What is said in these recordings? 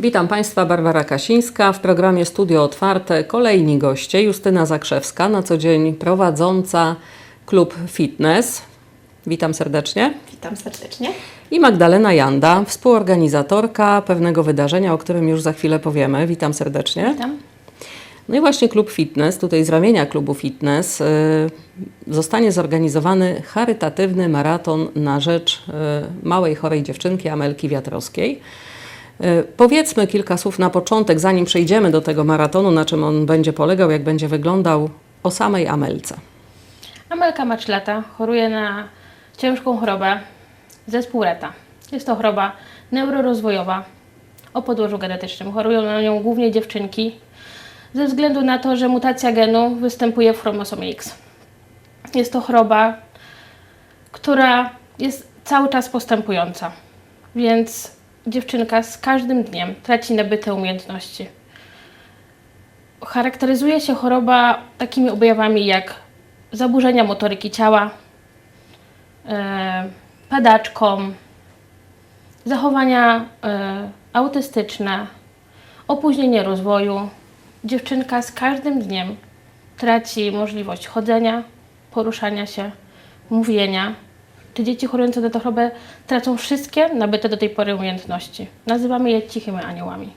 Witam Państwa, Barbara Kasińska. W programie Studio Otwarte kolejni goście. Justyna Zakrzewska, na co dzień prowadząca klub fitness. Witam serdecznie. Witam serdecznie. I Magdalena Janda, współorganizatorka pewnego wydarzenia, o którym już za chwilę powiemy. Witam serdecznie. Witam. No i właśnie klub fitness, tutaj z ramienia klubu fitness, y, zostanie zorganizowany charytatywny maraton na rzecz y, małej chorej dziewczynki Amelki Wiatrowskiej. Y, Powiedzmy kilka słów na początek, zanim przejdziemy do tego maratonu, na czym on będzie polegał, jak będzie wyglądał, o samej Amelce. Amelka ma 3 lata, choruje na ciężką chorobę zespół Reta. Jest to choroba neurorozwojowa o podłożu genetycznym. Chorują na nią głównie dziewczynki ze względu na to, że mutacja genu występuje w chromosomie X. Jest to choroba, która jest cały czas postępująca, więc dziewczynka z każdym dniem traci nabyte umiejętności. Charakteryzuje się choroba takimi objawami jak zaburzenia motoryki ciała, e, padaczką, zachowania e, autystyczne, opóźnienie rozwoju. Dziewczynka z każdym dniem traci możliwość chodzenia, poruszania się, mówienia. Te dzieci chorujące na tę chorobę tracą wszystkie nabyte do tej pory umiejętności. Nazywamy je cichymi aniołami.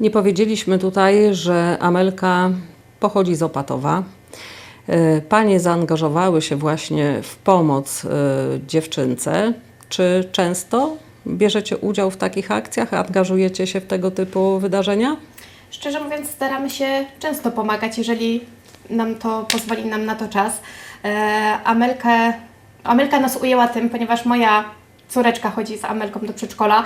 Nie powiedzieliśmy tutaj, że Amelka pochodzi z Opatowa. Y, Panie zaangażowały się właśnie w pomoc y, dziewczynce. Czy często bierzecie udział w takich akcjach, angażujecie się w tego typu wydarzenia? Szczerze mówiąc, staramy się często pomagać, jeżeli nam to pozwoli nam na to czas. E, Amelkę, Amelka nas ujęła tym, ponieważ moja córeczka chodzi z Amelką do przedszkola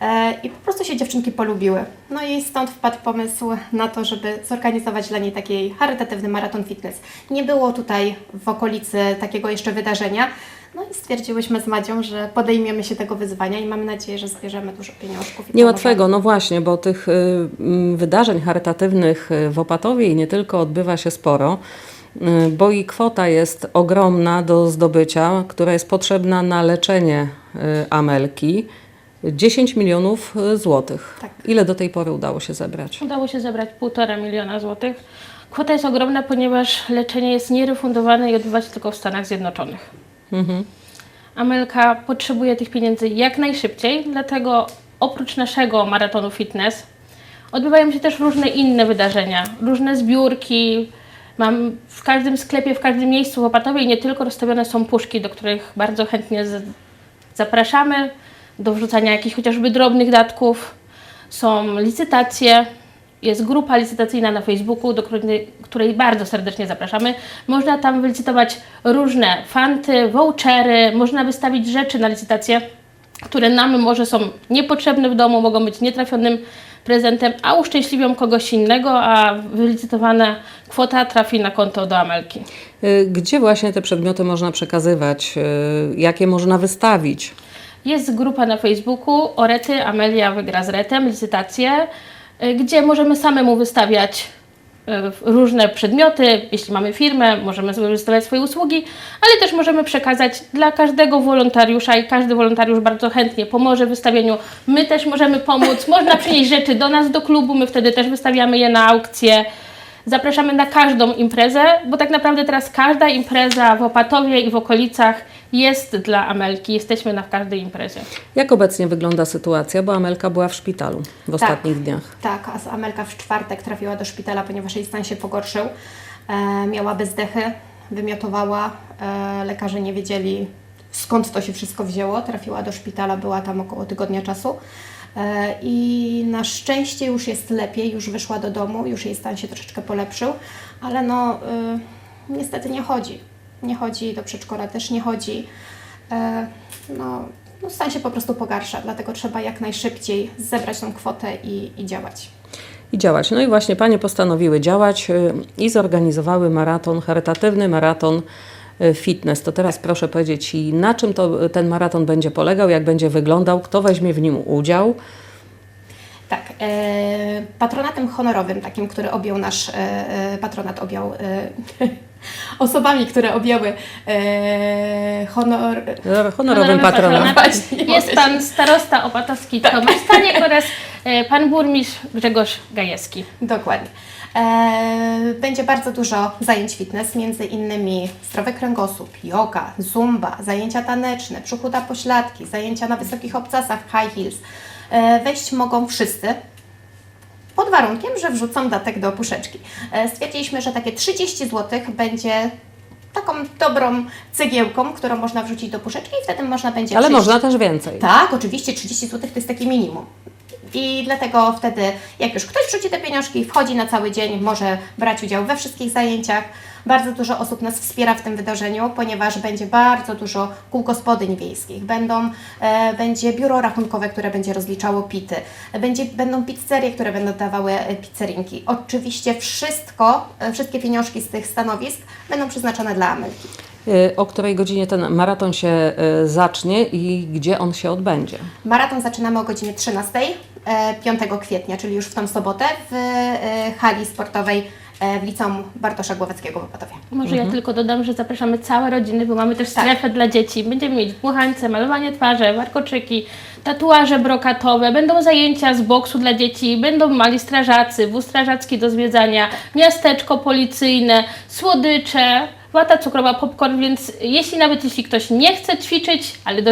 e, i po prostu się dziewczynki polubiły. No i stąd wpadł pomysł na to, żeby zorganizować dla niej taki charytatywny maraton fitness. Nie było tutaj w okolicy takiego jeszcze wydarzenia. No i stwierdziłyśmy z Madzią, że podejmiemy się tego wyzwania i mamy nadzieję, że zbierzemy dużo pieniążków. Niełatwego, no właśnie, bo tych y, mm, wydarzeń charytatywnych y, w Opatowie i nie tylko odbywa się sporo, bo i kwota jest ogromna do zdobycia, która jest potrzebna na leczenie y, Amelki. 10 milionów y, złotych. Tak. Ile do tej pory udało się zebrać? Udało się zebrać 1,5 miliona złotych. Kwota jest ogromna, ponieważ leczenie jest nierefundowane i odbywa się tylko w Stanach Zjednoczonych. Mhm. Amelka potrzebuje tych pieniędzy jak najszybciej, dlatego oprócz naszego maratonu fitness odbywają się też różne inne wydarzenia, różne zbiórki. Mam w każdym sklepie, w każdym miejscu w Opatowie nie tylko rozstawione są puszki, do których bardzo chętnie zapraszamy, do wrzucania jakichś chociażby drobnych datków. Są licytacje, jest grupa licytacyjna na Facebooku, do której, której bardzo serdecznie zapraszamy. Można tam wylicytować różne fanty, vouchery, można wystawić rzeczy na licytację, które nam może są niepotrzebne w domu, mogą być nietrafionym prezentem, a uszczęśliwią kogoś innego, a wylicytowana kwota trafi na konto do Amelki. Y, Gdzie właśnie te przedmioty można przekazywać? Y, Jakie można wystawić? Jest grupa na Facebooku Orety, Amelia wygra z Retem, licytacje, y, gdzie możemy samemu wystawiać różne przedmioty. Jeśli mamy firmę, możemy wystawiać swoje usługi, ale też możemy przekazać dla każdego wolontariusza i każdy wolontariusz bardzo chętnie pomoże w wystawieniu. My też możemy pomóc. Można przynieść rzeczy do nas, do klubu, my wtedy też wystawiamy je na aukcję. Zapraszamy na każdą imprezę, bo tak naprawdę teraz każda impreza w Opatowie i w okolicach jest dla Amelki. Jesteśmy na każdej imprezie. Jak obecnie wygląda sytuacja? Bo Amelka była w szpitalu w ostatnich dniach. Tak, a Amelka w czwartek trafiła do szpitala, ponieważ jej stan się pogorszył. E, miała bezdechy, wymiotowała. E, lekarze nie wiedzieli skąd to się wszystko wzięło. Trafiła do szpitala, była tam około tygodnia czasu. E, I na szczęście już jest lepiej, już wyszła do domu, już jej stan się troszeczkę polepszył, ale no y, niestety nie chodzi. Nie chodzi do przedszkola, też nie chodzi. E, no, no stan się po prostu pogarsza, dlatego trzeba jak najszybciej zebrać tą kwotę i, i działać. I działać. No i właśnie Panie postanowiły działać y, i zorganizowały maraton, charytatywny maraton y, fitness. To teraz proszę powiedzieć, na czym to, ten maraton będzie polegał, jak będzie wyglądał, kto weźmie w nim udział. Tak, e, patronatem honorowym, takim, który objął nasz e, patronat, objął osobami, które objęły e, honor. Honorowym patronem. patronat Właśnie, nie Jest pan starosta opatowski Tomasz Staniek oraz e, pan burmistrz Grzegorz Gajewski. Dokładnie. E, Będzie bardzo dużo zajęć fitness, między innymi zdrowy kręgosłup, yoga, zumba, zajęcia taneczne, przychuda pośladki, zajęcia na wysokich obcasach, high heels. E, Wejść mogą wszyscy, warunkiem, że wrzucą datek do puszeczki. E, Stwierdziliśmy, że takie 30 zł będzie taką dobrą cegiełką, którą można wrzucić do puszeczki i wtedy można będzie Ale przyjść- można też więcej. tak, oczywiście 30 zł to jest takie minimum. I dlatego wtedy, jak już ktoś wrzuci te pieniążki, wchodzi na cały dzień, może brać udział we wszystkich zajęciach. Bardzo dużo osób nas wspiera w tym wydarzeniu, ponieważ będzie bardzo dużo kół gospodyń wiejskich. Będą, e, będzie biuro rachunkowe, które będzie rozliczało pity. Będzie, będą pizzerie, które będą dawały e, pizzerinki. Oczywiście wszystko, e, wszystkie pieniążki z tych stanowisk będą przeznaczone dla Amelki. Y, O której godzinie ten maraton się zacznie i gdzie on się odbędzie? Maraton zaczynamy o godzinie 13, e, 5 kwietnia, czyli już w tą sobotę w e, hali sportowej e, w liceum Bartosza Głowackiego w Opatowie. Może ja tylko dodam, że zapraszamy całe rodziny, bo mamy też strefę dla dzieci. Będziemy mieć dmuchańce, malowanie twarzy, warkoczyki, tatuaże brokatowe, będą zajęcia z boksu dla dzieci, będą mali strażacy, wóz strażacki do zwiedzania, miasteczko policyjne, słodycze, wata cukrowa, popcorn, więc jeśli nawet jeśli ktoś nie chce ćwiczyć, ale do,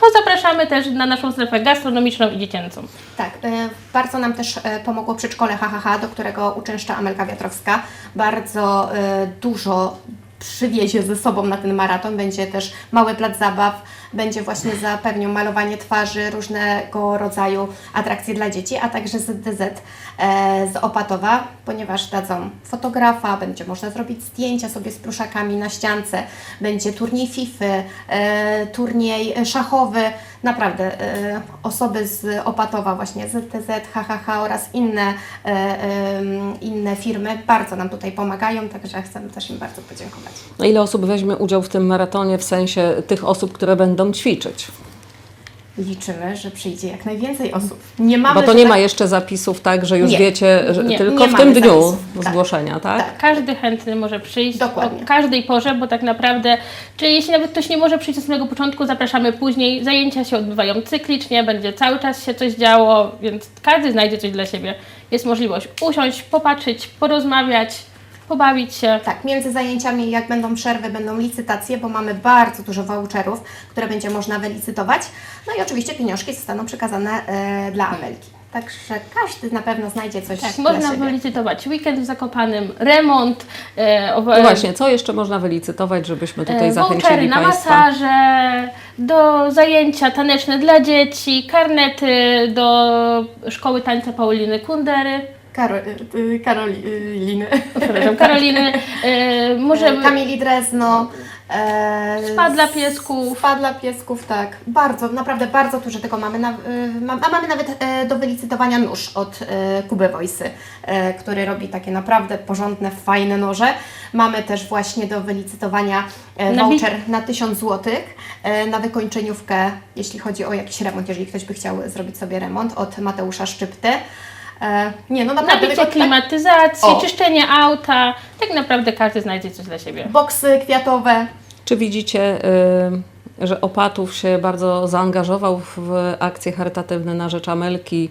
to zapraszamy też na naszą strefę gastronomiczną i dziecięcą. Tak, e, bardzo nam też e, pomogło przedszkole HHH, do którego uczęszcza Amelka Wiatrowska. Bardzo e, dużo przywiezie ze sobą na ten maraton. Będzie też mały plac zabaw, będzie właśnie zapewnił malowanie twarzy, różnego rodzaju atrakcje dla dzieci, a także ZDZ e, z Opatowa, ponieważ dadzą fotografa, będzie można zrobić zdjęcia sobie z pluszakami na ściance, będzie turniej FIFA, e, turniej szachowy, naprawdę e, osoby z Opatowa, właśnie ZTZ, HHH oraz inne, inne firmy bardzo nam tutaj pomagają, także chcemy też im bardzo podziękować. No ile osób weźmie udział w tym maratonie w sensie tych osób, które będą ćwiczyć? Liczymy, że przyjdzie jak najwięcej osób. Nie mamy, Bo to nie tak- ma jeszcze zapisów tak, że już Nie. wiecie, że Nie, tylko nie w tym dniu zapisów. Tak. zgłoszenia, tak? Tak. Każdy chętny może przyjść Dokładnie. o każdej porze, bo tak naprawdę, czy jeśli nawet ktoś nie może przyjść od samego początku, zapraszamy później. Zajęcia się odbywają cyklicznie, będzie cały czas się coś działo, więc każdy znajdzie coś dla siebie. Jest możliwość usiąść, popatrzeć, porozmawiać, pobawić się. Tak, między zajęciami, jak będą przerwy, będą licytacje, bo mamy bardzo dużo voucherów, które będzie można wylicytować. No i oczywiście pieniążki zostaną przekazane e, dla Amelki. Także każdy na pewno znajdzie coś Tak, dla można siebie. wylicytować weekend w Zakopanym, remont, e, No właśnie, co jeszcze można wylicytować, żebyśmy tutaj E, zachęcili vouchery na Państwa? masaże, do zajęcia taneczne dla dzieci, karnety do szkoły tańca Pauliny Kundery, Karo, y, y, Karoliny. przepraszam, Karoliny, e, może Kamili Drezno. E, Spa dla piesków. Spa dla piesków, tak. Bardzo, naprawdę bardzo dużo tego mamy. Na, y, a mamy nawet do wylicytowania nóż od Kuby Wojsy, który robi takie naprawdę porządne, fajne noże. Mamy też właśnie do wylicytowania voucher na 1000 zł na wykończeniówkę, jeśli chodzi o jakiś remont, jeżeli ktoś by chciał zrobić sobie remont od Mateusza Szczypty. E, nie, no naprawdę. nabicie tylko tak- klimatyzacji, O. czyszczenie auta. Tak naprawdę każdy znajdzie coś dla siebie. boksy kwiatowe. Czy widzicie, y, że Opatów się bardzo zaangażował w akcje charytatywne na rzecz Amelki?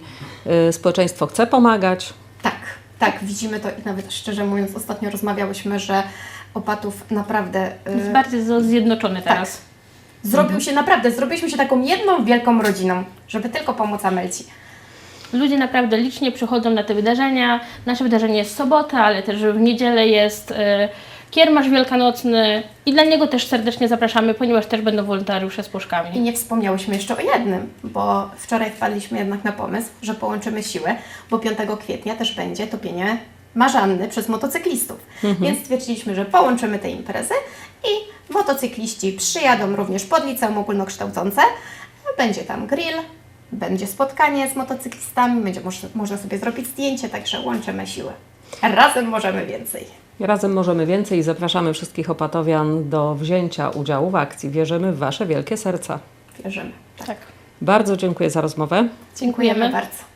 Y, społeczeństwo chce pomagać? Tak, tak, widzimy to i nawet szczerze mówiąc, ostatnio rozmawiałyśmy, że Opatów naprawdę y, Jest bardziej zo- zjednoczony teraz. zrobił się naprawdę, zrobiliśmy się taką jedną wielką rodziną, żeby tylko pomóc Amelci. Ludzie naprawdę licznie przychodzą na te wydarzenia. Nasze wydarzenie jest w sobotę, ale też w niedzielę jest e, kiermasz wielkanocny i dla niego też serdecznie zapraszamy, ponieważ też będą wolontariusze z I puszkami. nie wspomniałyśmy jeszcze o jednym, bo wczoraj wpadliśmy jednak na pomysł, że połączymy siły, bo 5 kwietnia też będzie topienie marzanny przez motocyklistów. Więc stwierdziliśmy, że połączymy te imprezy i motocykliści przyjadą również pod liceum ogólnokształcące. Będzie tam grill, będzie spotkanie z motocyklistami, będzie moż- można sobie zrobić zdjęcie, także łączymy siły. Razem możemy więcej. Razem możemy więcej i zapraszamy wszystkich opatowian do wzięcia udziału w akcji. Wierzymy w Wasze wielkie serca. Wierzymy. Tak. Bardzo dziękuję za rozmowę. Dziękujemy Dziękujemy. bardzo.